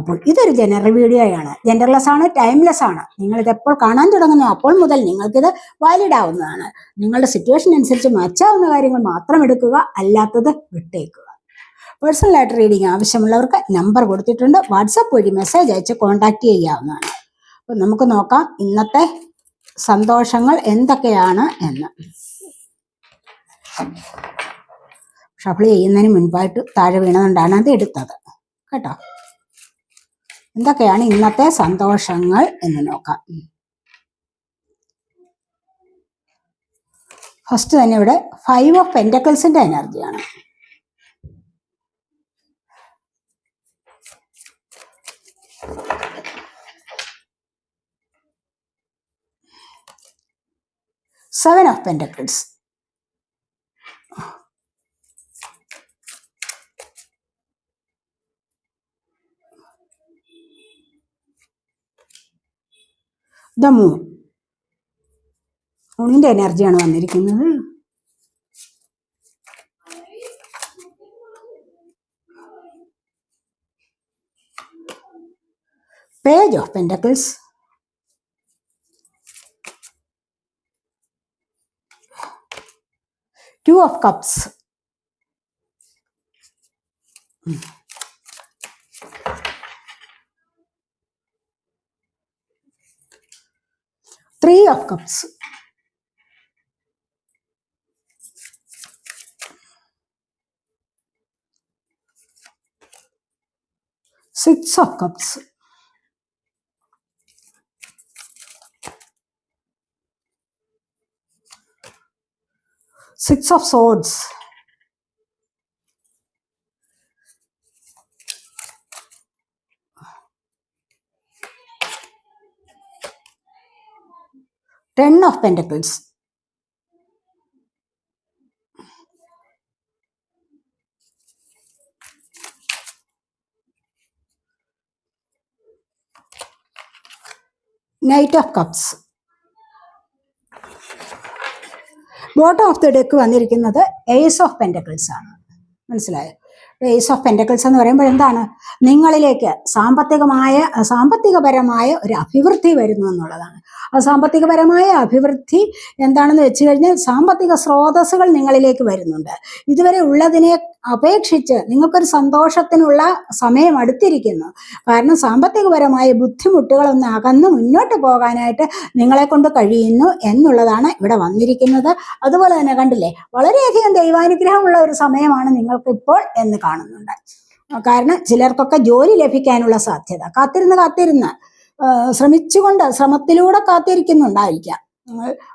അപ്പോൾ ഇതൊരു ജനറൽ വീഡിയോയാണ് ജെൻഡർലെസ് ആണ് ടൈംലെസ് ആണ്. നിങ്ങൾ ഇത് എപ്പോൾ കാണാൻ തുടങ്ങുന്നു അപ്പോൾ മുതൽ നിങ്ങൾക്കിത് വാലിഡ് ആവുന്നതാണ്. നിങ്ങളുടെ സിറ്റുവേഷൻ അനുസരിച്ച് മാച്ചാവുന്ന കാര്യങ്ങൾ മാത്രം എടുക്കുക അല്ലാത്തത് വിട്ടേക്കുക. പേഴ്സണൽ ആയിട്ട് റീഡിംഗ് ആവശ്യമുള്ളവർക്ക് നമ്പർ കൊടുത്തിട്ടുണ്ട്. വാട്സപ്പ് വഴി മെസ്സേജ് അയച്ച് കോൺടാക്ട് ചെയ്യാവുന്നതാണ്. അപ്പോൾ നമുക്ക് നോക്കാം ഇന്നത്തെ സന്തോഷങ്ങൾ എന്തൊക്കെയാണ് എന്ന്. ഷഫിൾ ചെയ്യുന്നതിന് മുൻപായിട്ട് താഴെ വീണതുകൊണ്ടാണ് അത് എടുത്തത്. കേട്ടോ? എന്തൊക്കെയാണ് ഇന്നത്തെ സന്തോഷങ്ങൾ എന്ന് നോക്കാം. ഫസ്റ്റ് തന്നെ ഇവിടെ ഫൈവ് ഓഫ് പെന്റക്കിൾസിന്റെ എനർജിയാണ് seven of pentacles the moon മൂണിന്റെ എനർജിയാണ് വന്നിരിക്കുന്നത്. Page of pentacles two of cups Three of Cups. Six of Cups. Six of Swords. Ten of pentacles knight of cups bottom of the deck വന്നിരിക്കുന്നത് ace of pentacles ആണ്. മനസ്സിലായോ? Ace of pentacles എന്ന് പറയുമ്പോൾ എന്താണ്? നിങ്ങളിലേക്ക് സാമ്പത്തികമായ സാമ്പത്തികപരമായ ഒരു അഭിവൃദ്ധി വരുന്നു എന്നുള്ളതാണ്. ആ സാമ്പത്തികപരമായ അഭിവൃദ്ധി എന്താണെന്ന് വെച്ച് കഴിഞ്ഞാൽ സാമ്പത്തിക സ്രോതസ്സുകൾ നിങ്ങളിലേക്ക് വരുന്നുണ്ട്. ഇതുവരെ ഉള്ളതിനെ അപേക്ഷിച്ച് നിങ്ങൾക്കൊരു സന്തോഷത്തിനുള്ള സമയം അടുത്തിരിക്കുന്നു. കാരണം സാമ്പത്തികപരമായ ബുദ്ധിമുട്ടുകളൊന്നും അകന്ന് മുന്നോട്ട് പോകാനായിട്ട് നിങ്ങളെ കൊണ്ട് കഴിയുന്നു എന്നുള്ളതാണ് ഇവിടെ വന്നിരിക്കുന്നത്. അതുപോലെ തന്നെ കണ്ടില്ലേ വളരെയധികം ദൈവാനുഗ്രഹമുള്ള ഒരു സമയമാണ് നിങ്ങൾക്ക് ഇപ്പോൾ എന്ന് കാണുന്നുണ്ട്. കാരണം ചിലർക്കൊക്കെ ജോലി ലഭിക്കാനുള്ള സാധ്യത. കാത്തിരുന്ന് കാത്തിരുന്ന് ശ്രമിച്ചുകൊണ്ട് ശ്രമത്തിലൂടെ കാത്തിരിക്കുന്നുണ്ടായിരിക്കാം.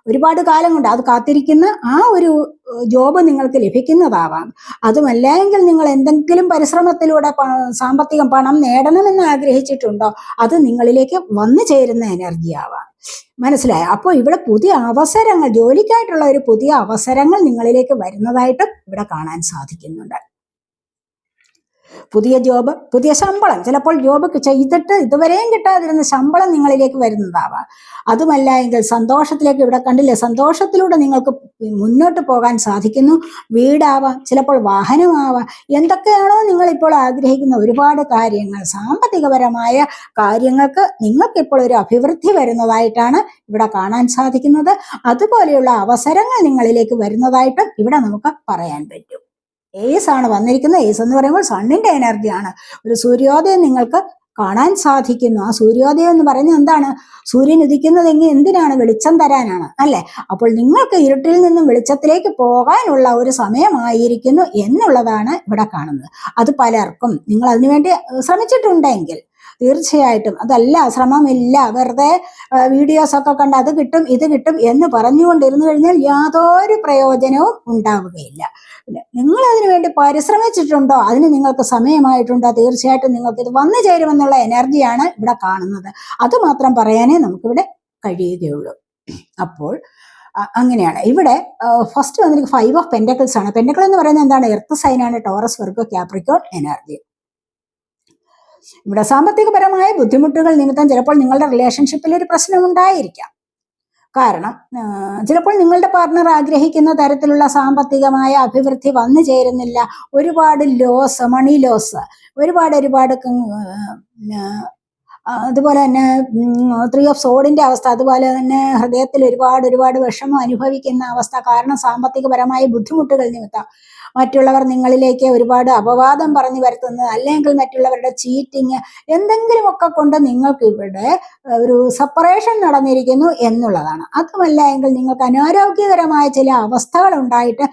ഒരുപാട് കാലം കൊണ്ട് അത് കാത്തിരിക്കുന്ന ആ ഒരു ജോബ് നിങ്ങൾക്ക് ലഭിക്കുന്നതാവാം. അതുമല്ലെങ്കിൽ നിങ്ങൾ എന്തെങ്കിലും പരിശ്രമത്തിലൂടെ സാമ്പത്തികം പണം നേടണമെന്ന് ആഗ്രഹിച്ചിട്ടുണ്ടോ അത് നിങ്ങളിലേക്ക് വന്നു ചേരുന്ന എനർജി ആവാം. മനസ്സിലായോ? അപ്പോൾ ഇവിടെ പുതിയ അവസരങ്ങൾ ജോലിക്കായിട്ടുള്ള ഒരു പുതിയ അവസരങ്ങൾ നിങ്ങളിലേക്ക് വരുന്നതായിട്ട് ഇവിടെ കാണാൻ സാധിക്കുന്നുണ്ട്. പുതിയ ജോബ് പുതിയ ശമ്പളം. ചിലപ്പോൾ ജോബ് ചെയ്തിട്ട് ഇതുവരെയും കിട്ടാതിരുന്ന ശമ്പളം നിങ്ങളിലേക്ക് വരുന്നതാവാം. അതുമല്ല എങ്കിൽ സന്തോഷത്തിലേക്ക് ഇവിടെ കണ്ടില്ലേ സന്തോഷത്തിലൂടെ നിങ്ങൾക്ക് മുന്നോട്ട് പോകാൻ സാധിക്കുന്നു. വീടാവാം ചിലപ്പോൾ വാഹനമാവാം. എന്തൊക്കെയാണോ നിങ്ങൾ ഇപ്പോൾ ആഗ്രഹിക്കുന്ന ഒരുപാട് കാര്യങ്ങൾ സാമ്പത്തികപരമായ കാര്യങ്ങൾക്ക് നിങ്ങൾക്ക് ഇപ്പോൾ ഒരു അഭിവൃദ്ധി വരുന്നതായിട്ടാണ് ഇവിടെ കാണാൻ സാധിക്കുന്നത്. അതുപോലെയുള്ള അവസരങ്ങൾ നിങ്ങളിലേക്ക് വരുന്നതായിട്ടും ഇവിടെ നമുക്ക് പറയാൻ പറ്റും. ഏസ് ആണ് വന്നിരിക്കുന്നത്. ഏസ് എന്ന് പറയുമ്പോൾ സണ്ണിന്റെ എനർജിയാണ് ഒരു സൂര്യോദയം നിങ്ങൾക്ക് കാണാൻ സാധിക്കുന്നു. ആ സൂര്യോദയം എന്ന് പറയുന്നത് എന്താണ്? സൂര്യൻ ഉദിക്കുന്നതെങ്കിൽ എന്തിനാണ്? വെളിച്ചം തരാനാണ്. അല്ലെ? അപ്പോൾ നിങ്ങൾക്ക് ഇരുട്ടിൽ നിന്നും വെളിച്ചത്തിലേക്ക് പോകാനുള്ള ഒരു സമയമായിരിക്കുന്നു എന്നുള്ളതാണ് ഇവിടെ കാണുന്നത്. അത് പലർക്കും. നിങ്ങൾ അതിനുവേണ്ടി ശ്രമിച്ചിട്ടുണ്ടെങ്കിൽ തീർച്ചയായിട്ടും. അതല്ല ശ്രമമില്ല. വെറുതെ വീഡിയോസ് ഒക്കെ കണ്ട് അത് കിട്ടും ഇത് കിട്ടും എന്ന് പറഞ്ഞുകൊണ്ടിരുന്നു കഴിഞ്ഞാൽ യാതൊരു പ്രയോജനവും ഉണ്ടാവുകയില്ല. നിങ്ങൾ അതിനു വേണ്ടി പരിശ്രമിച്ചിട്ടുണ്ടോ? അതിന് നിങ്ങൾക്ക് സമയമായിട്ടുണ്ടോ? തീർച്ചയായിട്ടും നിങ്ങൾക്ക് ഇത് വന്നു ചേരുമെന്നുള്ള എനർജിയാണ് ഇവിടെ കാണുന്നത്. അത് മാത്രം പറയാനേ നമുക്കിവിടെ കഴിയുകയുള്ളൂ. അപ്പോൾ അങ്ങനെയാണ്. ഇവിടെ ഫസ്റ്റ് വന്നിരിക്കുന്നത് ഫൈവ് ഓഫ് പെൻഡക്കിൾസ് ആണ്. പെൻഡക്കിൾ എന്ന് പറയുന്നത് എന്താണ്? എർത്ത് സൈനാണ് ടോറസ് വെർഗോ ക്യാപ്രിക്കോൺ എനർജി ഇവിടെ സാമ്പത്തികപരമായ ബുദ്ധിമുട്ടുകൾ നിമിത്തം ചിലപ്പോൾ നിങ്ങളുടെ റിലേഷൻഷിപ്പിൽ ഒരു പ്രശ്നം ഉണ്ടായിരിക്കാം. കാരണം ചിലപ്പോൾ നിങ്ങളുടെ പാർട്ണർ ആഗ്രഹിക്കുന്ന തരത്തിലുള്ള സാമ്പത്തികമായ അഭിവൃദ്ധി വന്നു ചേരുന്നില്ല. ഒരുപാട് ലോസ് മണി ലോസ് ഒരുപാട് ഒരുപാട് അതുപോലെ തന്നെ ത്രീ ഓഫ് സോഡിന്റെ അവസ്ഥ അതുപോലെ തന്നെ ഹൃദയത്തിൽ ഒരുപാട് ഒരുപാട് വിഷമം അനുഭവിക്കുന്ന അവസ്ഥ കാരണം സാമ്പത്തികപരമായ ബുദ്ധിമുട്ടുകൾ നിമിത്തം. മറ്റുള്ളവർ നിങ്ങളിലേക്ക് ഒരുപാട് അപവാദം പറഞ്ഞു വരുത്തുന്നത് അല്ലെങ്കിൽ മറ്റുള്ളവരുടെ ചീറ്റിങ് എന്തെങ്കിലുമൊക്കെ കൊണ്ട് നിങ്ങൾക്ക് ഇവിടെ ഒരു സെപ്പറേഷൻ നടന്നിരിക്കുന്നു എന്നുള്ളതാണ്. അതുമല്ല എങ്കിൽ നിങ്ങൾക്ക് അനാരോഗ്യകരമായ ചില അവസ്ഥകൾ ഉണ്ടായിട്ട്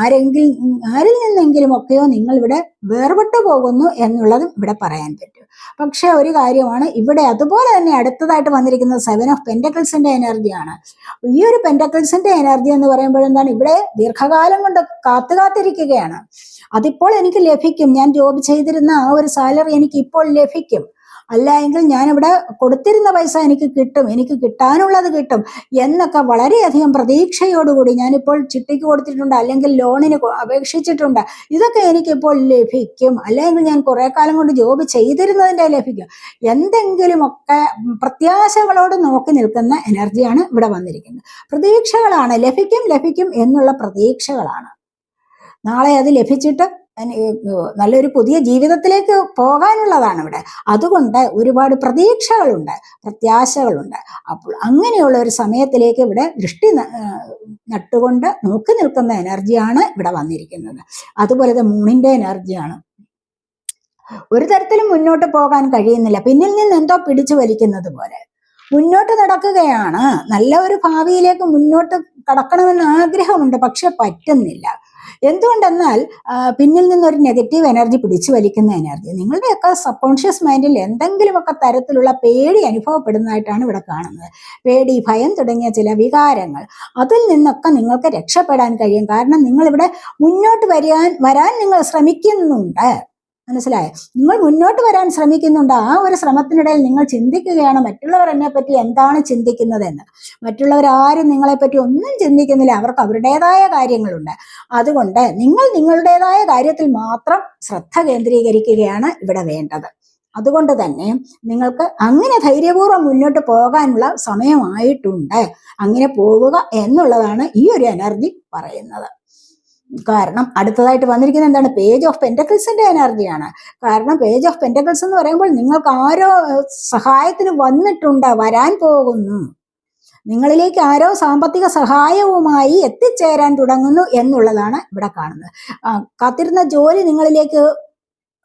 ആരെങ്കിലും ആരിൽ നിന്നെങ്കിലും ഒക്കെയോ നിങ്ങൾ ഇവിടെ വേർപെട്ടു പോകുന്നു എന്നുള്ളതും ഇവിടെ പറയാൻ പറ്റും. പക്ഷെ ഒരു കാര്യമാണ് ഇവിടെ അതുപോലെ തന്നെ അടുത്തതായിട്ട് വന്നിരിക്കുന്നത് സെവൻ ഓഫ് പെന്റക്കിൾസിന്റെ എനർജിയാണ് ഈ ഒരു പെന്റക്കിൾസിന്റെ എനർജി എന്ന് പറയുമ്പോൾ എന്താണ് ഇവിടെ ദീർഘകാലം കൊണ്ട് കാത്തു കാത്തിരിക്കുകയാണ് അതിപ്പോൾ എനിക്ക് ലഭിക്കും. ഞാൻ ജോബ് ചെയ്തിരുന്ന ആ ഒരു സാലറി എനിക്ക് ഇപ്പോൾ ലഭിക്കും. അല്ല എങ്കിൽ ഞാനിവിടെ കൊടുത്തിരുന്ന പൈസ എനിക്ക് കിട്ടും. എനിക്ക് കിട്ടാനുള്ളത് കിട്ടും എന്നൊക്കെ വളരെയധികം പ്രതീക്ഷയോടുകൂടി ഞാനിപ്പോൾ ചിട്ടിക്ക് കൊടുത്തിട്ടുണ്ട് അല്ലെങ്കിൽ ലോണിന് അപേക്ഷിച്ചിട്ടുണ്ട്. ഇതൊക്കെ എനിക്കിപ്പോൾ ലഭിക്കും. അല്ലെങ്കിൽ ഞാൻ കുറെ കാലം കൊണ്ട് ജോബ് ചെയ്തിരുന്നതിന്റെ ലഭിക്കും. എന്തെങ്കിലുമൊക്കെ പ്രത്യാശകളോട് നോക്കി നിൽക്കുന്ന എനർജിയാണ് ഇവിടെ വന്നിരിക്കുന്നത്. പ്രതീക്ഷകളാണ്. ലഭിക്കും ലഭിക്കും എന്നുള്ള പ്രതീക്ഷകളാണ്. നാളെ അത് ലഭിച്ചിട്ട് നല്ലൊരു പുതിയ ജീവിതത്തിലേക്ക് പോകാനുള്ളതാണ് ഇവിടെ. അതുകൊണ്ട് ഒരുപാട് പ്രതീക്ഷകളുണ്ട് പ്രത്യാശകളുണ്ട്. അപ്പോൾ അങ്ങനെയുള്ള ഒരു സമയത്തിലേക്ക് ഇവിടെ ദൃഷ്ടി നട്ടുകൊണ്ട് നോക്കി നിൽക്കുന്ന എനർജിയാണ് ഇവിടെ വന്നിരിക്കുന്നത്. അതുപോലെ മൂണിന്റെ എനർജിയാണ്. ഒരു തരത്തിലും മുന്നോട്ട് പോകാൻ കഴിയുന്നില്ല. പിന്നിൽ നിന്ന് എന്തോ പിടിച്ചു വലിക്കുന്നത് പോലെ. മുന്നോട്ട് നടക്കുകയാണ്. നല്ല ഒരു ഭാവിയിലേക്ക് മുന്നോട്ട് കടക്കണമെന്ന് ആഗ്രഹമുണ്ട് പക്ഷെ പറ്റുന്നില്ല. എന്തുകൊണ്ടെന്നാൽ പിന്നിൽ നിന്നൊരു നെഗറ്റീവ് എനർജി പിടിച്ചു വലിക്കുന്ന എനർജി നിങ്ങളുടെയൊക്കെ സബ് കോൺഷ്യസ് മൈൻഡിൽ എന്തെങ്കിലുമൊക്കെ തരത്തിലുള്ള പേടി അനുഭവപ്പെടുന്നതായിട്ടാണ് ഇവിടെ കാണുന്നത്. പേടി ഭയം തുടങ്ങിയ ചില വികാരങ്ങൾ. അതിൽ നിന്നൊക്കെ നിങ്ങൾക്ക് രക്ഷപ്പെടാൻ കഴിയും. കാരണം നിങ്ങളിവിടെ മുന്നോട്ട് വരാൻ വരാൻ നിങ്ങൾ ശ്രമിക്കുന്നുണ്ട്. മനസ്സിലായോ? നിങ്ങൾ മുന്നോട്ട് വരാൻ ശ്രമിക്കുന്നുണ്ട്. ആ ഒരു ശ്രമത്തിനിടയിൽ നിങ്ങൾ ചിന്തിക്കുകയാണ് മറ്റുള്ളവർ എന്നെ പറ്റി എന്താണ് ചിന്തിക്കുന്നതെന്ന്. മറ്റുള്ളവർ ആരും നിങ്ങളെപ്പറ്റി ഒന്നും ചിന്തിക്കുന്നില്ല. അവർക്ക് അവരുടേതായ കാര്യങ്ങളുണ്ട്. അതുകൊണ്ട് നിങ്ങൾ നിങ്ങളുടേതായ കാര്യത്തിൽ മാത്രം ശ്രദ്ധ കേന്ദ്രീകരിക്കുകയാണ് ഇവിടെ വേണ്ടത്. അതുകൊണ്ട് തന്നെ നിങ്ങൾക്ക് അങ്ങനെ ധൈര്യപൂർവം മുന്നോട്ട് പോകാനുള്ള സമയമായിട്ടുണ്ട്. അങ്ങനെ പോവുക എന്നുള്ളതാണ് ഈ ഒരു എനർജി പറയുന്നത്. കാരണം അടുത്തതായിട്ട് വന്നിരിക്കുന്നത് എന്താണ്? പേജ് ഓഫ് പെന്റക്കിൾസിന്റെ എനർജിയാണ് കാരണം പേജ് ഓഫ് പെന്റക്കിൾസ് എന്ന് പറയുമ്പോൾ നിങ്ങൾക്ക് ആരോ സഹായത്തിന് വന്നിട്ടുണ്ട് വരാൻ പോകുന്നു. നിങ്ങളിലേക്ക് ആരോ സാമ്പത്തിക സഹായവുമായി എത്തിച്ചേരാൻ തുടങ്ങുന്നു എന്നുള്ളതാണ് ഇവിടെ കാണുന്നത്. കാത്തിരുന്ന ജോലി നിങ്ങളിലേക്ക്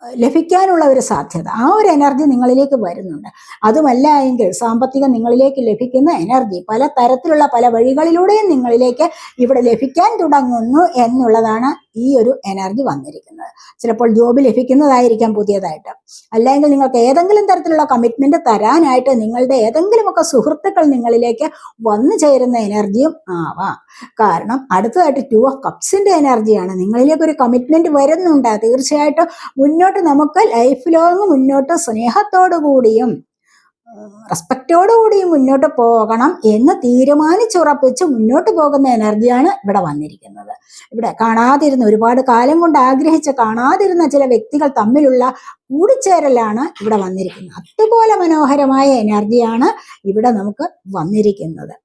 ലഭിക്കാനുള്ള ഒരു സാധ്യത. ആ ഒരു എനർജി നിങ്ങളിലേക്ക് വരുന്നുണ്ട്. അതുമല്ല എങ്കിൽ സാമ്പത്തികം നിങ്ങളിലേക്ക് ലഭിക്കുന്ന എനർജി പല തരത്തിലുള്ള പല വഴികളിലൂടെയും നിങ്ങളിലേക്ക് ഇവിടെ ലഭിക്കാൻ തുടങ്ങുന്നു എന്നുള്ളതാണ് ഈ ഒരു എനർജി വന്നിരിക്കുന്നത്. ചിലപ്പോൾ ജോബ് ലഭിക്കുന്നതായിരിക്കാം പുതിയതായിട്ട്. അല്ലെങ്കിൽ നിങ്ങൾക്ക് ഏതെങ്കിലും തരത്തിലുള്ള കമ്മിറ്റ്മെന്റ് തരാനായിട്ട് നിങ്ങളുടെ ഏതെങ്കിലുമൊക്കെ സുഹൃത്തുക്കൾ നിങ്ങളിലേക്ക് വന്നു ചേരുന്ന എനർജിയും ആവാം. കാരണം അടുത്തതായിട്ട് ടു ഓഫ് കപ്സിന്റെ എനർജിയാണ് നിങ്ങളിലേക്ക് ഒരു കമ്മിറ്റ്മെന്റ് വരുന്നുണ്ട്. തീർച്ചയായിട്ടും മുന്നോട്ട് നമുക്ക് ലൈഫ് ലോങ് മുന്നോട്ട് സ്നേഹത്തോടു കൂടിയും റെസ്പെക്റ്റോടുകൂടിയും മുന്നോട്ട് പോകണം എന്ന് തീരുമാനിച്ചുറപ്പിച്ച് മുന്നോട്ട് പോകുന്ന എനർജിയാണ് ഇവിടെ വന്നിരിക്കുന്നത്. ഇവിടെ കാണാതിരുന്ന ഒരുപാട് കാലം കൊണ്ട് ആഗ്രഹിച്ച് കാണാതിരുന്ന ചില വ്യക്തികൾ തമ്മിലുള്ള കൂടിച്ചേരലാണ് ഇവിടെ വന്നിരിക്കുന്നത്. അതുപോലെ മനോഹരമായ എനർജിയാണ് ഇവിടെ നമുക്ക് വന്നിരിക്കുന്നത്.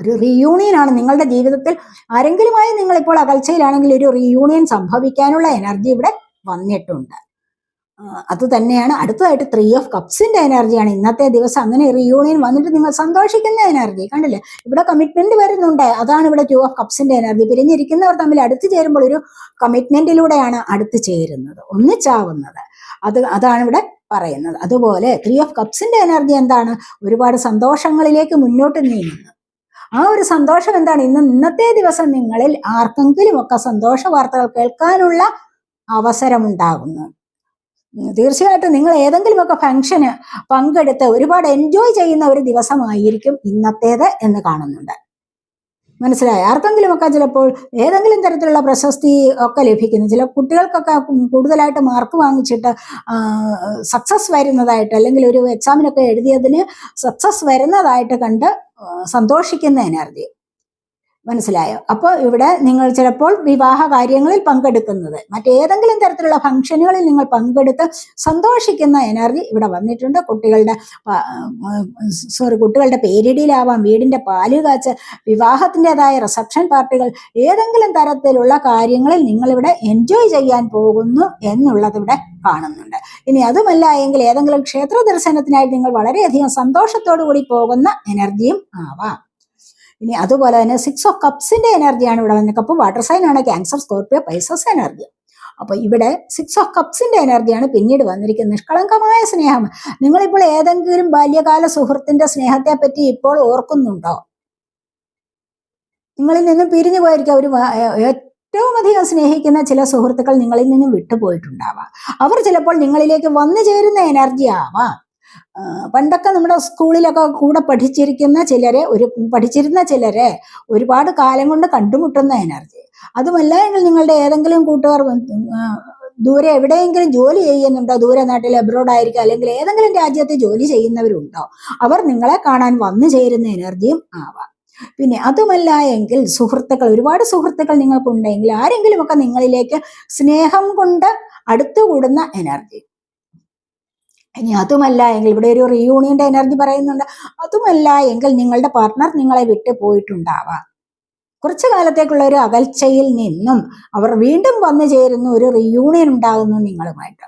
ഒരു റീയൂണിയൻ ആണ്. നിങ്ങളുടെ ജീവിതത്തിൽ ആരെങ്കിലുമായി നിങ്ങളിപ്പോൾ അകൽച്ചയിലാണെങ്കിൽ ഒരു റീയൂണിയൻ സംഭവിക്കാനുള്ള എനർജി ഇവിടെ വന്നിട്ടുണ്ട്. അത് തന്നെയാണ്. അടുത്തതായിട്ട് ത്രീ ഓഫ് കപ്സിന്റെ എനർജിയാണ് ഇന്നത്തെ ദിവസം അങ്ങനെ റിയൂണിയൻ വന്നിട്ട് നിങ്ങൾ സന്തോഷിക്കുന്ന എനർജി കണ്ടില്ലേ? ഇവിടെ കമ്മിറ്റ്മെന്റ് വരുന്നുണ്ട്. അതാണ് ഇവിടെ ടു ഓഫ് കപ്സിന്റെ എനർജി പിരിഞ്ഞിരിക്കുന്നവർ തമ്മിൽ അടുത്ത് ചേരുമ്പോൾ ഒരു കമ്മിറ്റ്മെന്റിലൂടെയാണ് അടുത്ത് ചേരുന്നത് ഒന്നിച്ചാവുന്നത് അത് അതാണ് ഇവിടെ പറയുന്നത്. അതുപോലെ ത്രീ ഓഫ് കപ്സിന്റെ എനർജി എന്താണ്? ഒരുപാട് സന്തോഷങ്ങളിലേക്ക് മുന്നോട്ട് നീങ്ങുന്നു. ആ ഒരു സന്തോഷം എന്താണ്? ഇന്ന് ഇന്നത്തെ ദിവസം നിങ്ങളിൽ ആർക്കെങ്കിലും ഒക്കെ സന്തോഷ വാർത്തകൾ കേൾക്കാനുള്ള അവസരമുണ്ടാകുന്നു. തീർച്ചയായിട്ടും നിങ്ങൾ ഏതെങ്കിലുമൊക്കെ ഫംഗ്ഷന് പങ്കെടുത്ത് ഒരുപാട് എൻജോയ് ചെയ്യുന്ന ഒരു ദിവസമായിരിക്കും ഇന്നത്തേത് എന്ന് കാണുന്നുണ്ട്. മനസ്സിലായി? ആർക്കെങ്കിലുമൊക്കെ ചിലപ്പോൾ ഏതെങ്കിലും തരത്തിലുള്ള പ്രശസ്തി ഒക്കെ ലഭിക്കുന്നു. ചില കുട്ടികൾക്കൊക്കെ കൂടുതലായിട്ട് മാർക്ക് വാങ്ങിച്ചിട്ട് സക്സസ് വരുന്നതായിട്ട് അല്ലെങ്കിൽ ഒരു എക്സാമിനൊക്കെ എഴുതിയതിന് സക്സസ് വരുന്നതായിട്ട് കണ്ട് സന്തോഷിക്കുന്ന എനർജി മനസ്സിലായോ? അപ്പോൾ ഇവിടെ നിങ്ങൾ ചിലപ്പോൾ വിവാഹ കാര്യങ്ങളിൽ പങ്കെടുക്കുന്നത് മറ്റേതെങ്കിലും തരത്തിലുള്ള ഫംഗ്ഷനുകളിൽ നിങ്ങൾ പങ്കെടുത്ത് സന്തോഷിക്കുന്ന എനർജി ഇവിടെ വന്നിട്ടുണ്ട്. കുട്ടികളുടെ സോറി കുട്ടികളുടെ പേരിടിയിലാവാം വീടിന്റെ പാൽ കാച്ച് വിവാഹത്തിന്റെതായ റിസപ്ഷൻ പാർട്ടികൾ ഏതെങ്കിലും തരത്തിലുള്ള കാര്യങ്ങളിൽ നിങ്ങളിവിടെ എൻജോയ് ചെയ്യാൻ പോകുന്നു എന്നുള്ളത് ഇവിടെ കാണുന്നുണ്ട്. ഇനി അതുമല്ല എങ്കിൽ ഏതെങ്കിലും ക്ഷേത്ര ദർശനത്തിനായി നിങ്ങൾ വളരെയധികം സന്തോഷത്തോടു കൂടി പോകുന്ന എനർജിയും ആവാം. ഇനി അതുപോലെ തന്നെ സിക്സ് ഓഫ് കപ്സിന്റെ എനർജിയാണ് ഇവിടെ വന്നത് കപ്പ് വാട്ടർ ആണ് ക്യാൻസർ സ്കോർപ്പിയോ പൈസസ് എനർജി അപ്പൊ ഇവിടെ സിക്സ് ഓഫ് കപ്സിന്റെ എനർജിയാണ് പിന്നീട് വന്നിരിക്കുന്നത്. നിഷ്കളങ്കമായ സ്നേഹം. നിങ്ങളിപ്പോൾ ഏതെങ്കിലും ബാല്യകാല സുഹൃത്തിന്റെ സ്നേഹത്തെ പറ്റി ഇപ്പോൾ ഓർക്കുന്നുണ്ടോ? നിങ്ങളിൽ നിന്നും പിരിഞ്ഞു പോയിരിക്കുക. ഒരു ഏറ്റവും അധികം സ്നേഹിക്കുന്ന ചില സുഹൃത്തുക്കൾ നിങ്ങളിൽ നിന്നും വിട്ടുപോയിട്ടുണ്ടാവാം. അവർ ചിലപ്പോൾ നിങ്ങളിലേക്ക് വന്നു ചേരുന്ന എനർജി ആവാം. പണ്ടൊക്കെ നമ്മുടെ സ്കൂളിലൊക്കെ കൂടെ പഠിച്ചിരിക്കുന്ന ചിലരെ ഒരു പഠിച്ചിരുന്ന ചിലരെ ഒരുപാട് കാലം കൊണ്ട് കണ്ടുമുട്ടുന്ന എനർജി. അതുമല്ല എങ്കിൽ നിങ്ങളുടെ ഏതെങ്കിലും കൂട്ടുകാർ ദൂരെ എവിടെയെങ്കിലും ജോലി ചെയ്യുന്നുണ്ടോ? ദൂരെ നാട്ടിൽ അബ്രോഡ് ആയിരിക്കും അല്ലെങ്കിൽ ഏതെങ്കിലും രാജ്യത്ത് ജോലി ചെയ്യുന്നവരുണ്ടോ? അവർ നിങ്ങളെ കാണാൻ വന്നു ചേരുന്ന എനർജിയും ആവാം. പിന്നെ അതുമല്ല എങ്കിൽ സുഹൃത്തുക്കൾ ഒരുപാട് സുഹൃത്തുക്കൾ നിങ്ങൾക്കുണ്ടെങ്കിൽ ആരെങ്കിലുമൊക്കെ നിങ്ങളിലേക്ക് സ്നേഹം കൊണ്ട് അടുത്തുകൂടുന്ന എനർജി. ഇനി അതുമല്ല എങ്കിൽ ഇവിടെ ഒരു റീയൂണിയന്റെ എനർജി പറയുന്നുണ്ട്. അതുമല്ല എങ്കിൽ നിങ്ങളുടെ പാർട്ട്ണർ നിങ്ങളെ വിട്ടു പോയിട്ടുണ്ടാവാം. കുറച്ചു കാലത്തേക്കുള്ള ഒരു അകൽച്ചയിൽ നിന്നും അവർ വീണ്ടും വന്നു ചേരുന്ന ഒരു റീയൂണിയൻ ഉണ്ടാകുന്നു നിങ്ങളുമായിട്ട്.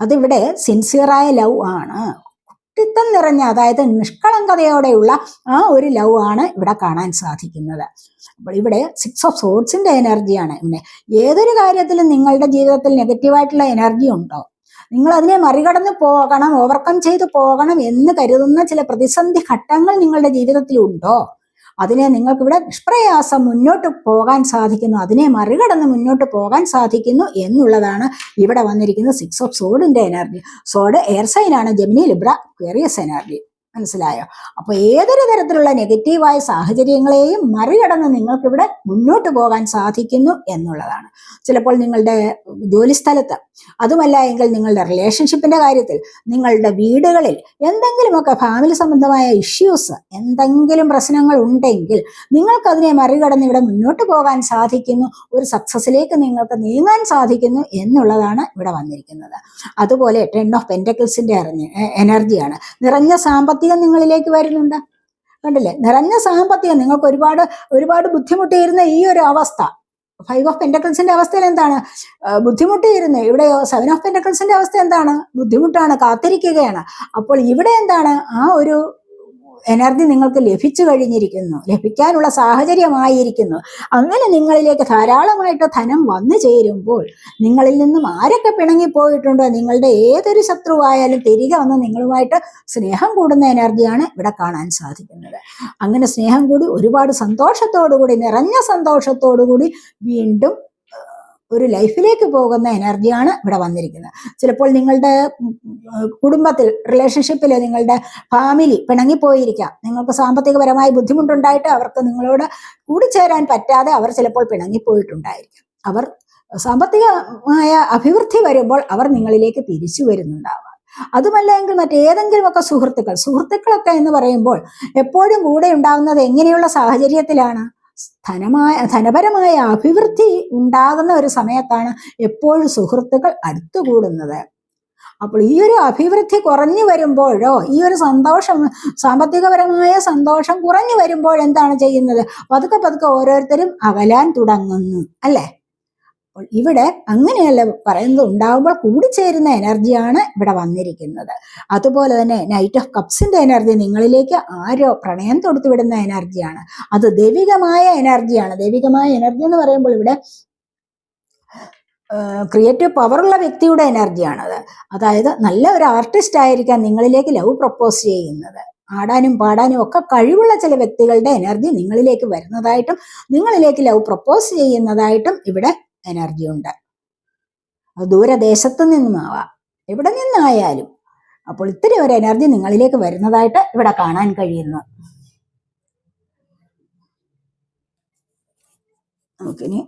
അതിവിടെ സിൻസിയറായ ലവ് ആണ്. കുട്ടിത്തം നിറഞ്ഞ അതായത് നിഷ്കളങ്കതയോടെയുള്ള ആ ഒരു ലവ് ആണ് ഇവിടെ കാണാൻ സാധിക്കുന്നത്. അപ്പോൾ ഇവിടെ സിക്സ് ഓഫ് സോർട്സിന്റെ എനർജിയാണ് പിന്നെ ഏതൊരു കാര്യത്തിലും നിങ്ങളുടെ ജീവിതത്തിൽ നെഗറ്റീവായിട്ടുള്ള എനർജി ഉണ്ടോ? നിങ്ങൾ അതിനെ മറികടന്ന് പോകണം ഓവർകം ചെയ്തു പോകണം എന്ന് കരുതുന്ന ചില പ്രതിസന്ധി ഘട്ടങ്ങൾ നിങ്ങളുടെ ജീവിതത്തിൽ ഉണ്ടോ അതിനെ നിങ്ങൾക്ക് ഇവിടെ നിഷ്പ്രയാസം മുന്നോട്ട് പോകാൻ സാധിക്കുന്നു അതിനെ മറികടന്ന് മുന്നോട്ട് പോകാൻ സാധിക്കുന്നു എന്നുള്ളതാണ് ഇവിടെ വന്നിരിക്കുന്ന സിക്സ് ഓഫ് സോഡിന്റെ എനർജി സോഡ് എയർ സൈൻ ആണ് ജെമിനി ലിബ്ര ക്വേറിയസ് എനർജി മനസ്സിലായോ? അപ്പൊ ഏതൊരു തരത്തിലുള്ള നെഗറ്റീവായ സാഹചര്യങ്ങളെയും മറികടന്ന് നിങ്ങൾക്ക് ഇവിടെ മുന്നോട്ട് പോകാൻ സാധിക്കുന്നു എന്നുള്ളതാണ്. ചിലപ്പോൾ നിങ്ങളുടെ ജോലിസ്ഥലത്ത് അതുമല്ല എങ്കിൽ നിങ്ങളുടെ റിലേഷൻഷിപ്പിന്റെ കാര്യത്തിൽ നിങ്ങളുടെ വീടുകളിൽ എന്തെങ്കിലുമൊക്കെ ഫാമിലി സംബന്ധമായ ഇഷ്യൂസ് എന്തെങ്കിലും പ്രശ്നങ്ങൾ ഉണ്ടെങ്കിൽ നിങ്ങൾക്കതിനെ മറികടന്ന് ഇവിടെ മുന്നോട്ട് പോകാൻ സാധിക്കുന്നു ഒരു സക്സസിലേക്ക് നിങ്ങൾക്ക് നീങ്ങാൻ സാധിക്കുന്നു എന്നുള്ളതാണ് ഇവിടെ വന്നിരിക്കുന്നത്. അതുപോലെ ടെൻ ഓഫ് പെന്റക്കിൾസിന്റെ എനർജിയാണ് നിറഞ്ഞ സാമ്പത്തികം നിങ്ങളിലേക്ക് വരുന്നുണ്ട്. കണ്ടില്ലേ? നിറഞ്ഞ സാമ്പത്തികം. നിങ്ങൾക്ക് ഒരുപാട് ഒരുപാട് ബുദ്ധിമുട്ടിയിരുന്ന ഈ ഒരു അവസ്ഥ. ഫൈവ് ഓഫ് പെന്റക്കിൾസിന്റെ അവസ്ഥയിൽ എന്താണ്? ബുദ്ധിമുട്ടിയിരുന്ന. ഇവിടെ സെവൻ ഓഫ് പെന്റക്കിൾസിന്റെ അവസ്ഥ എന്താണ്? ബുദ്ധിമുട്ടാണ്. കാത്തിരിക്കുകയാണ്. അപ്പോൾ ഇവിടെ എന്താണ്? ആ ഒരു എനർജി നിങ്ങൾക്ക് ലഭിച്ചു കഴിഞ്ഞിരിക്കുന്നു. ലഭിക്കാനുള്ള സാഹചര്യമായിരിക്കുന്നു. അങ്ങനെ നിങ്ങളിലേക്ക് ധാരാളമായിട്ട് ധനം വന്നു ചേരുമ്പോൾ നിങ്ങളിൽ നിന്നും ആരൊക്കെ പിണങ്ങിപ്പോയിട്ടുണ്ടോ നിങ്ങളുടെ ഏതൊരു ശത്രുവായാലും തിരികെ വന്ന് നിങ്ങളുമായിട്ട് സ്നേഹം കൂടുന്ന എനർജിയാണ് ഇവിടെ കാണാൻ സാധിക്കുന്നത്. അങ്ങനെ സ്നേഹം കൂടി ഒരുപാട് സന്തോഷത്തോടു കൂടി നിറഞ്ഞ സന്തോഷത്തോടു കൂടി വീണ്ടും ഒരു ലൈഫിലേക്ക് പോകുന്ന എനർജിയാണ് ഇവിടെ വന്നിരിക്കുന്നത്. ചിലപ്പോൾ നിങ്ങളുടെ കുടുംബത്തിൽ റിലേഷൻഷിപ്പിൽ നിങ്ങളുടെ ഫാമിലി പിണങ്ങിപ്പോയിരിക്കാം. നിങ്ങൾക്ക് സാമ്പത്തികപരമായ ബുദ്ധിമുട്ടുണ്ടായിട്ട് അവർക്ക് നിങ്ങളോട് കൂടിച്ചേരാൻ പറ്റാതെ അവർ ചിലപ്പോൾ പിണങ്ങിപ്പോയിട്ടുണ്ടായിരിക്കും. അവർ സാമ്പത്തികമായ അഭിവൃദ്ധി വരുമ്പോൾ അവർ നിങ്ങളിലേക്ക് തിരിച്ചു വരുന്നുണ്ടാവാം. അതുമല്ല എങ്കിൽ മറ്റേതെങ്കിലുമൊക്കെ സുഹൃത്തുക്കൾ സുഹൃത്തുക്കളൊക്കെ എന്ന് പറയുമ്പോൾ എപ്പോഴും കൂടെ ഉണ്ടാകുന്നത് എങ്ങനെയുള്ള സാഹചര്യത്തിലാണ്? ധനമായ ധനപരമായ അഭിവൃദ്ധി ഉണ്ടാകുന്ന ഒരു സമയത്താണ് എപ്പോഴും സുഹൃത്തുക്കൾ അടുത്തുകൂടുന്നത്. അപ്പോൾ ഈ ഒരു അഭിവൃദ്ധി കുറഞ്ഞു വരുമ്പോഴോ ഈ ഒരു സന്തോഷം സാമ്പത്തികപരമായ സന്തോഷം കുറഞ്ഞു വരുമ്പോൾ എന്താണ് ചെയ്യുന്നത്? പതുക്കെ പതുക്കെ ഓരോരുത്തരും അകലാൻ തുടങ്ങുന്നു അല്ലേ? അപ്പോൾ ഇവിടെ അങ്ങനെയല്ല പറയുന്നത് ഉണ്ടാവുമ്പോൾ കൂടിച്ചേരുന്ന എനർജിയാണ് ഇവിടെ വന്നിരിക്കുന്നത്. അതുപോലെ തന്നെ നൈറ്റ് ഓഫ് കപ്സിന്റെ എനർജി നിങ്ങളിലേക്ക് ആരോ പ്രണയം തൊടുത്തുവിടുന്ന എനർജിയാണ്. അത് ദൈവികമായ എനർജിയാണ്. ദൈവികമായ എനർജി എന്ന് പറയുമ്പോൾ ഇവിടെ ക്രിയേറ്റീവ് പവറുള്ള വ്യക്തിയുടെ എനർജിയാണത്. അതായത് നല്ല ഒരു ആർട്ടിസ്റ്റ് ആയിരിക്കാം നിങ്ങളിലേക്ക് ലവ് പ്രപ്പോസ് ചെയ്യുന്നത്. ആടാനും പാടാനും ഒക്കെ കഴിവുള്ള ചില വ്യക്തികളുടെ എനർജി നിങ്ങളിലേക്ക് വരുന്നതായിട്ടും നിങ്ങളിലേക്ക് ലവ് പ്രപ്പോസ് ചെയ്യുന്നതായിട്ടും ഇവിടെ എനർജി ഉണ്ട്. അത് ദൂരദേശത്ത് നിന്നുമാവാം എവിടെ നിന്നായാലും. അപ്പോൾ ഇത്തിരി ഒരു എനർജി നിങ്ങളിലേക്ക് വരുന്നതായിട്ട് ഇവിടെ കാണാൻ കഴിയുന്നു. നമുക്കിനി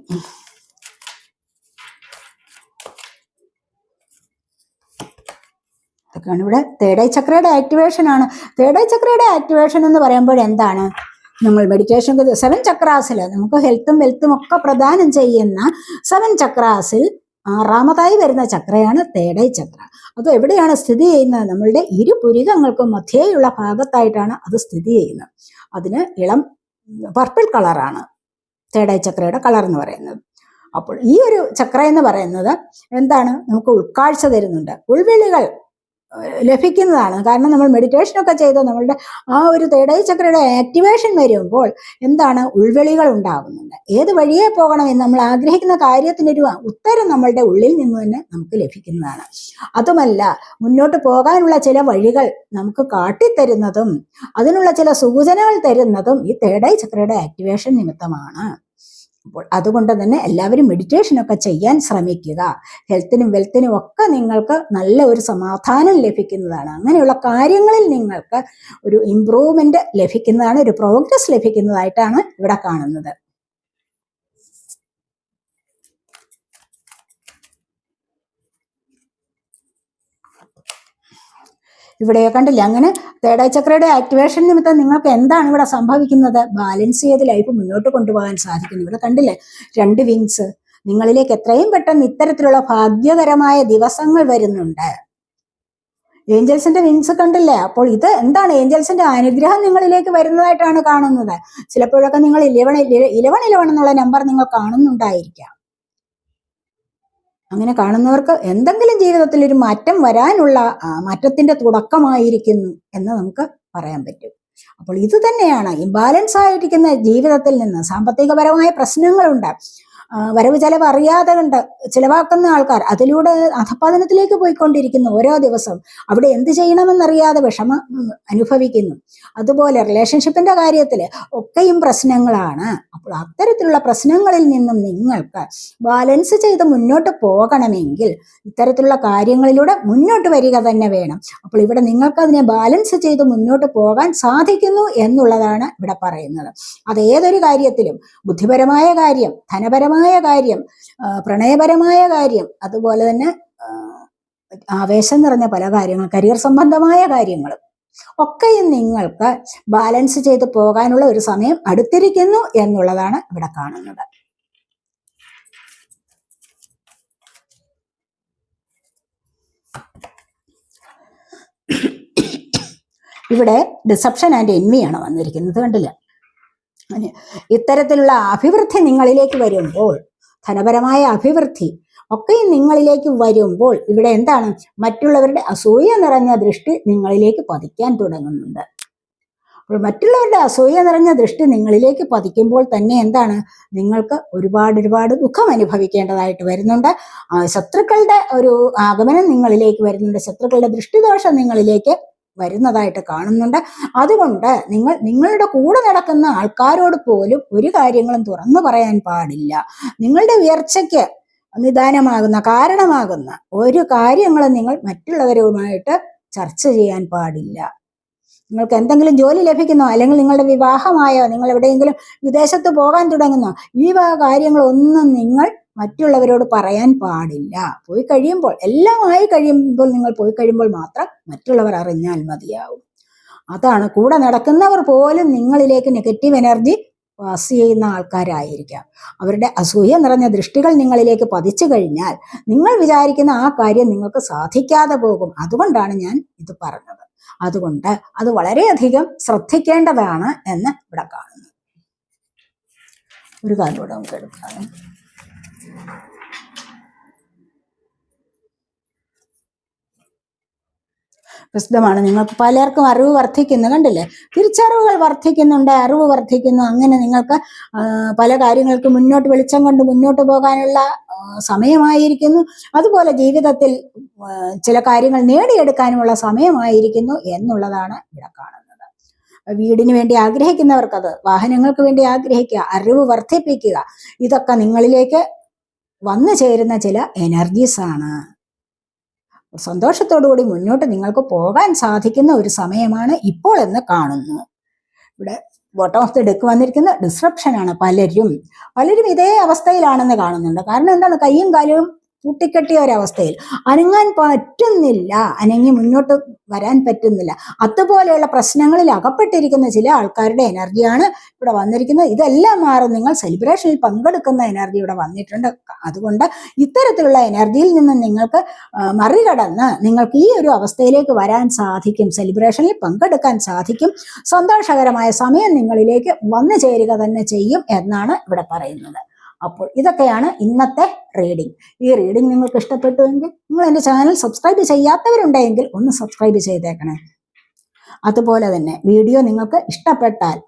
ഇതൊക്കെയാണ് ഇവിടെ ഐ ചക്രയുടെ ആക്ടിവേഷൻ ആണ്. ഐ ചക്രയുടെ ആക്ടിവേഷൻ എന്ന് പറയുമ്പോൾ എന്താണ്? നമ്മൾ മെഡിറ്റേഷൻ സെവൻ ചക്രാസിൽ നമുക്ക് ഹെൽത്തും വെൽത്തും ഒക്കെ പ്രദാനം ചെയ്യുന്ന സെവൻ ചക്രാസിൽ ആറാമതായി വരുന്ന ചക്രയാണ് തേടൈ ചക്ര. അത് എവിടെയാണ് സ്ഥിതി ചെയ്യുന്നത്? നമ്മളുടെ ഇരു പുരികങ്ങൾക്കും മധ്യേയുള്ള ഭാഗത്തായിട്ടാണ് അത് സ്ഥിതി ചെയ്യുന്നത്. അതിന് ഇളം പർപ്പിൾ കളറാണ് തേടൈ ചക്രയുടെ കളർ എന്ന് പറയുന്നത്. അപ്പോൾ ഈ ഒരു ചക്ര എന്ന് പറയുന്നത് എന്താണ്? നമുക്ക് ഉൾക്കാഴ്ച തരുന്നുണ്ട്. ഉൾവിളികൾ ലഭിക്കുന്നതാണ്. കാരണം നമ്മൾ മെഡിറ്റേഷനൊക്കെ ചെയ്ത് നമ്മളുടെ ആ ഒരു തേടൈ ചക്രയുടെ ആക്ടിവേഷൻ വരുമ്പോൾ എന്താണ്? ഉൾവിളികൾ ഉണ്ടാകുന്നുണ്ട് ഏത് വഴിയെ പോകണം എന്ന് നമ്മൾ ആഗ്രഹിക്കുന്ന കാര്യത്തിനൊരു ഉത്തരം നമ്മളുടെ ഉള്ളിൽ നിന്ന് തന്നെ നമുക്ക് ലഭിക്കുന്നതാണ്. അതുമല്ല മുന്നോട്ട് പോകാനുള്ള ചില വഴികൾ നമുക്ക് കാട്ടിത്തരുന്നതും അതിനുള്ള ചില സൂചനകൾ തരുന്നതും ഈ തേടൈ ചക്രയുടെ ആക്ടിവേഷൻ നിമിത്തമാണ്. അപ്പോൾ അതുകൊണ്ട് തന്നെ എല്ലാവരും മെഡിറ്റേഷനൊക്കെ ചെയ്യാൻ ശ്രമിക്കുക. ഹെൽത്തിനും വെൽത്തിനും ഒക്കെ നിങ്ങൾക്ക് നല്ല ഒരു സമാധാനം ലഭിക്കുന്നതാണ്. അങ്ങനെയുള്ള കാര്യങ്ങളിൽ നിങ്ങൾക്ക് ഒരു ഇമ്പ്രൂവ്മെന്റ് ലഭിക്കുന്നതാണ് ഒരു പ്രോഗ്രസ് ലഭിക്കുന്നതായിട്ടാണ് ഇവിടെ കാണുന്നത്. ഇവിടെ കണ്ടില്ലേ? അങ്ങനെ തേടൈ ഐ ചക്രയുടെ ആക്ടിവേഷൻ നിമിത്തം നിങ്ങൾക്ക് എന്താണ് ഇവിടെ സംഭവിക്കുന്നത്? ബാലൻസ് ചെയ്ത് ലൈഫ് മുന്നോട്ട് കൊണ്ടുപോകാൻ സാധിക്കുന്നു. ഇവിടെ കണ്ടില്ലേ? രണ്ട് വിങ്സ് നിങ്ങളിലേക്ക് എത്രയും പെട്ടെന്ന് ഇത്തരത്തിലുള്ള ഭാഗ്യകരമായ ദിവസങ്ങൾ വരുന്നുണ്ട്. ഏഞ്ചൽസിന്റെ വിങ്സ് കണ്ടില്ലേ? അപ്പോൾ ഇത് എന്താണ്? ഏഞ്ചൽസിന്റെ അനുഗ്രഹം നിങ്ങളിലേക്ക് വരുന്നതായിട്ടാണ് കാണുന്നത്. ചിലപ്പോഴൊക്കെ നിങ്ങൾ ഇലവൺ ഇലവൺ ഇലവൺ എന്നുള്ള നമ്പർ നിങ്ങൾ കാണുന്നുണ്ടായിരിക്കാം. അങ്ങനെ കാണുന്നവർക്ക് എന്തെങ്കിലും ജീവിതത്തിൽ ഒരു മാറ്റം വരാനുള്ള മാറ്റത്തിന്റെ തുടക്കമായിരിക്കുന്നു എന്ന് നമുക്ക് പറയാൻ പറ്റും. അപ്പോൾ ഇത് തന്നെയാണ് ഇംബാലൻസ് ആയിരിക്കുന്ന ജീവിതത്തിൽ നിന്ന് സാമ്പത്തികപരമായ പ്രശ്നങ്ങളുണ്ട്. വരവ് ചെലവ് അറിയാതെ കണ്ട് ചിലവാക്കുന്ന ആൾക്കാർ അതിലൂടെ അധപാതനത്തിലേക്ക് പോയിക്കൊണ്ടിരിക്കുന്നു ഓരോ ദിവസവും അവിടെ എന്ത് ചെയ്യണമെന്നറിയാതെ വിഷമം അനുഭവിക്കുന്നു. അതുപോലെ റിലേഷൻഷിപ്പിന്റെ കാര്യത്തിൽ ഒക്കെയും പ്രശ്നങ്ങളാണ്. അപ്പോൾ അത്തരത്തിലുള്ള പ്രശ്നങ്ങളിൽ നിന്നും നിങ്ങൾക്ക് ബാലൻസ് ചെയ്ത് മുന്നോട്ട് പോകണമെങ്കിൽ ഇത്തരത്തിലുള്ള കാര്യങ്ങളിലൂടെ മുന്നോട്ട് വരിക തന്നെ വേണം. അപ്പോൾ ഇവിടെ നിങ്ങൾക്ക് അതിനെ ബാലൻസ് ചെയ്ത് മുന്നോട്ട് പോകാൻ സാധിക്കുന്നു എന്നുള്ളതാണ് ഇവിടെ പറയുന്നത്. അത് ഏതൊരു കാര്യത്തിലും ബുദ്ധിപരമായ കാര്യം ധനപരമായ കാര്യം പ്രണയപരമായ കാര്യം അതുപോലെ തന്നെ ആവേശം നിറഞ്ഞ പല കാര്യങ്ങൾ കരിയർ സംബന്ധമായ കാര്യങ്ങളും ഒക്കെയും നിങ്ങൾക്ക് ബാലൻസ് ചെയ്ത് പോകാനുള്ള ഒരു സമയം അടുത്തിരിക്കുന്നു എന്നുള്ളതാണ് ഇവിടെ കാണുന്നത്. ഇവിടെ ഡിസപ്ഷൻ ആൻഡ് എൻവിയാണ് വന്നിരിക്കുന്നത് കണ്ടില്ല? ഇത്തരത്തിലുള്ള അഭിവൃദ്ധി നിങ്ങളിലേക്ക് വരുമ്പോൾ ധനപരമായ അഭിവൃദ്ധി ഒക്കെ നിങ്ങളിലേക്ക് വരുമ്പോൾ ഇവിടെ എന്താണ്? മറ്റുള്ളവരുടെ അസൂയ നിറഞ്ഞ ദൃഷ്ടി നിങ്ങളിലേക്ക് പതിക്കാൻ തുടങ്ങുന്നുണ്ട്. അപ്പോൾ മറ്റുള്ളവരുടെ അസൂയ നിറഞ്ഞ ദൃഷ്ടി നിങ്ങളിലേക്ക് പതിക്കുമ്പോൾ തന്നെ എന്താണ്? നിങ്ങൾക്ക് ഒരുപാട് ഒരുപാട് ദുഃഖം അനുഭവിക്കേണ്ടതായിട്ട് വരുന്നുണ്ട്. ശത്രുക്കളുടെ ഒരു ആഗമനം നിങ്ങളിലേക്ക് വരുന്നുണ്ട്. ശത്രുക്കളുടെ ദൃഷ്ടിദോഷം നിങ്ങളിലേക്ക് വരുന്നതായിട്ട് കാണുന്നുണ്ട്. അതുകൊണ്ട് നിങ്ങൾ നിങ്ങളുടെ കൂടെ നടക്കുന്ന ആൾക്കാരോട് പോലും ഒരു കാര്യങ്ങളും തുറന്നു പറയാൻ പാടില്ല. നിങ്ങളുടെ ഉയർച്ചയ്ക്ക് നിദാനമാകുന്ന കാരണമാകുന്ന ഒരു കാര്യങ്ങളും നിങ്ങൾ മറ്റുള്ളവരുമായിട്ട് ചർച്ച ചെയ്യാൻ പാടില്ല. നിങ്ങൾക്ക് എന്തെങ്കിലും ജോലി ലഭിക്കുന്നോ അല്ലെങ്കിൽ നിങ്ങളുടെ വിവാഹമായോ നിങ്ങൾ എവിടെയെങ്കിലും വിദേശത്ത് പോകാൻ തുടങ്ങുന്നോ ഈ കാര്യങ്ങളൊന്നും നിങ്ങൾ മറ്റുള്ളവരോട് പറയാൻ പാടില്ല. പോയി കഴിയുമ്പോൾ എല്ലാം ആയി കഴിയുമ്പോൾ നിങ്ങൾ പോയി കഴിയുമ്പോൾ മാത്രം മറ്റുള്ളവർ അറിഞ്ഞാൽ മതിയാവും. അതാണ് കൂടെ നടക്കുന്നവർ പോലും നിങ്ങളിലേക്ക് നെഗറ്റീവ് എനർജി പാസ് ചെയ്യുന്ന ആൾക്കാരായിരിക്കാം. അവരുടെ അസൂയ നിറഞ്ഞ ദൃഷ്ടികൾ നിങ്ങളിലേക്ക് പതിച്ചു കഴിഞ്ഞാൽ നിങ്ങൾ വിചാരിക്കുന്ന ആ കാര്യം നിങ്ങൾക്ക് സാധിക്കാതെ പോകും. അതുകൊണ്ടാണ് ഞാൻ ഇത് പറഞ്ഞത്. അതുകൊണ്ട് അത് വളരെയധികം ശ്രദ്ധിക്കേണ്ടതാണ് എന്ന് ഇവിടെ കാണുന്നു. ഒരു കാര്യം കൂടെ നമുക്ക് എടുക്കാം. വിശദമാണ് നിങ്ങൾക്ക് പലർക്കും അറിവ് വർദ്ധിക്കുന്നു കണ്ടില്ലേ? തിരിച്ചറിവുകൾ വർദ്ധിക്കുന്നുണ്ട് അറിവ് വർദ്ധിക്കുന്നു. അങ്ങനെ നിങ്ങൾക്ക് പല കാര്യങ്ങൾക്ക് മുന്നോട്ട് വെളിച്ചം കൊണ്ട് മുന്നോട്ട് പോകാനുള്ള സമയമായിരിക്കുന്നു. അതുപോലെ ജീവിതത്തിൽ ചില കാര്യങ്ങൾ നേടിയെടുക്കാനുമുള്ള സമയമായിരിക്കുന്നു എന്നുള്ളതാണ് ഇവിടെ കാണുന്നത്. വീടിന് വേണ്ടി ആഗ്രഹിക്കുന്നവർക്കത് വാഹനങ്ങൾക്ക് വേണ്ടി ആഗ്രഹിക്കുക അറിവ് വർദ്ധിപ്പിക്കുക ഇതൊക്കെ നിങ്ങളിലേക്ക് വന്നു ചേരുന്ന ചില എനർജീസ് ആണ്. സന്തോഷത്തോടുകൂടി മുന്നോട്ട് നിങ്ങൾക്ക് പോകാൻ സാധിക്കുന്ന ഒരു സമയമാണ് ഇപ്പോൾ എന്ന് കാണുന്നു. ഇവിടെ ബോട്ടം ഓഫ് ദി ഡെക്ക് വന്നിരിക്കുന്ന ഡിസ്ട്രപ്ഷനാണ് പലരും. പലരും ഇതേ അവസ്ഥയിലാണെന്ന് കാണുന്നുണ്ട്. കാരണം എന്താണ്? കയ്യും കാലും കൂട്ടിക്കെട്ടിയ ഒരവസ്ഥയിൽ അനങ്ങാൻ പറ്റുന്നില്ല അനങ്ങി മുന്നോട്ട് വരാൻ പറ്റുന്നില്ല. അതുപോലെയുള്ള പ്രശ്നങ്ങളിൽ അകപ്പെട്ടിരിക്കുന്ന ചില ആൾക്കാരുടെ എനർജിയാണ് ഇവിടെ വന്നിരിക്കുന്നത്. ഇതെല്ലാം മാറും നിങ്ങൾ സെലിബ്രേഷനിൽ പങ്കെടുക്കുന്ന എനർജി ഇവിടെ വന്നിട്ടുണ്ട്. അതുകൊണ്ട് ഇത്തരത്തിലുള്ള എനർജിയിൽ നിന്ന് നിങ്ങൾക്ക് മറികടന്ന് നിങ്ങൾക്ക് ഈ ഒരു അവസ്ഥയിലേക്ക് വരാൻ സാധിക്കും. സെലിബ്രേഷനിൽ പങ്കെടുക്കാൻ സാധിക്കും. സന്തോഷകരമായ സമയം നിങ്ങളിലേക്ക് വന്നു ചേരുക തന്നെ ചെയ്യും എന്നാണ് ഇവിടെ പറയുന്നത്. അപ്പോൾ ഇതൊക്കെയാണ് ഇന്നത്തെ റീഡിംഗ് ഈ റീഡിംഗ് നിങ്ങൾക്ക് ഇഷ്ടപ്പെട്ടുവെങ്കിൽ നിങ്ങൾ എന്റെ ചാനൽ സബ്സ്ക്രൈബ് ചെയ്യാത്തവരുണ്ടെങ്കിൽ ഒന്ന് സബ്സ്ക്രൈബ് ചെയ്തേക്കണേ. അതുപോലെ തന്നെ വീഡിയോ നിങ്ങൾക്ക് ഇഷ്ടപ്പെട്ടാൽ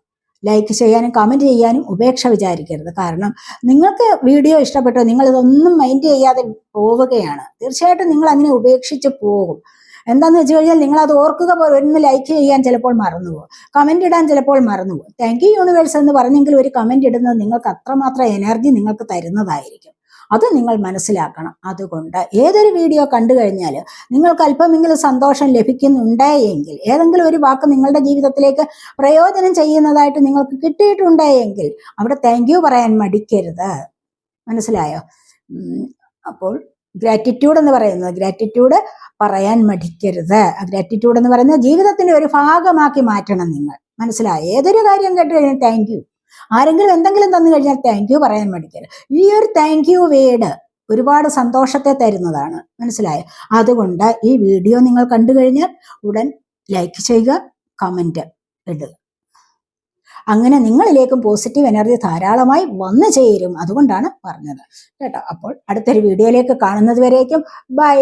ലൈക്ക് ചെയ്യാനും കമന്റ് ചെയ്യാനും ഉപേക്ഷ വിചാരിക്കരുത്. കാരണം നിങ്ങൾക്ക് വീഡിയോ ഇഷ്ടപ്പെട്ടോ നിങ്ങളിതൊന്നും മൈൻഡ് ചെയ്യാതെ പോവുകയാണ്. തീർച്ചയായിട്ടും നിങ്ങൾ അങ്ങനെ ഉപേക്ഷിച്ച് പോകും. എന്താന്ന് വെച്ച് കഴിഞ്ഞാൽ നിങ്ങൾ അത് ഓർക്കുക പോലെ ഒന്ന് ലൈക്ക് ചെയ്യാൻ ചിലപ്പോൾ മറന്നുപോകും കമന്റ് ഇടാൻ ചിലപ്പോൾ മറന്നുപോകും താങ്ക് യു യൂണിവേഴ്സ് എന്ന് പറഞ്ഞെങ്കിൽ ഒരു കമന്റ് ഇടുന്നത് നിങ്ങൾക്ക് അത്രമാത്രം എനർജി നിങ്ങൾക്ക് തരുന്നതായിരിക്കും. അത് നിങ്ങൾ മനസ്സിലാക്കണം. അതുകൊണ്ട് ഏതൊരു വീഡിയോ കണ്ടു കഴിഞ്ഞാൽ നിങ്ങൾക്ക് അല്പമെങ്കിലും സന്തോഷം ലഭിക്കുന്നുണ്ടെങ്കിൽ ഏതെങ്കിലും ഒരു വാക്ക് നിങ്ങളുടെ ജീവിതത്തിലേക്ക് പ്രയോജനം ചെയ്യുന്നതായിട്ട് നിങ്ങൾക്ക് കിട്ടിയിട്ടുണ്ട് എങ്കിൽ അവിടെ താങ്ക് യു പറയാൻ മടിക്കരുത്. മനസ്സിലായോ? അപ്പോൾ ഗ്രാറ്റിറ്റ്യൂഡ് എന്ന് പറയുന്നത്. ഗ്രാറ്റിറ്റ്യൂഡ് പറയാൻ മടിക്കരുത്. ഗ്രാറ്റിറ്റ്യൂഡ് എന്ന് പറയുന്നത് ജീവിതത്തിന്റെ ഒരു ഭാഗമാക്കി മാറ്റണം നിങ്ങൾ. മനസ്സിലായി? ഏതൊരു കാര്യം കേട്ട് കഴിഞ്ഞാൽ താങ്ക് യു ആരെങ്കിലും എന്തെങ്കിലും തന്നു കഴിഞ്ഞാൽ താങ്ക് യു പറയാൻ മടിക്കരുത്. ഈ ഒരു താങ്ക് യു വേഡ് ഒരുപാട് സന്തോഷത്തെ തരുന്നതാണ്. മനസ്സിലായ? അതുകൊണ്ട് ഈ വീഡിയോ നിങ്ങൾ കണ്ടു കഴിഞ്ഞാൽ ഉടൻ ലൈക്ക് ചെയ്യുക കമന്റ് ഇടുക. അങ്ങനെ നിങ്ങളിലേക്കും പോസിറ്റീവ് എനർജി ധാരാളമായി വന്നു ചേരും അതുകൊണ്ടാണ് പറഞ്ഞത്. കേട്ടോ അപ്പോൾ അടുത്തൊരു വീഡിയോയിലേക്ക് കാണുന്നത് വരേക്കും. ബൈ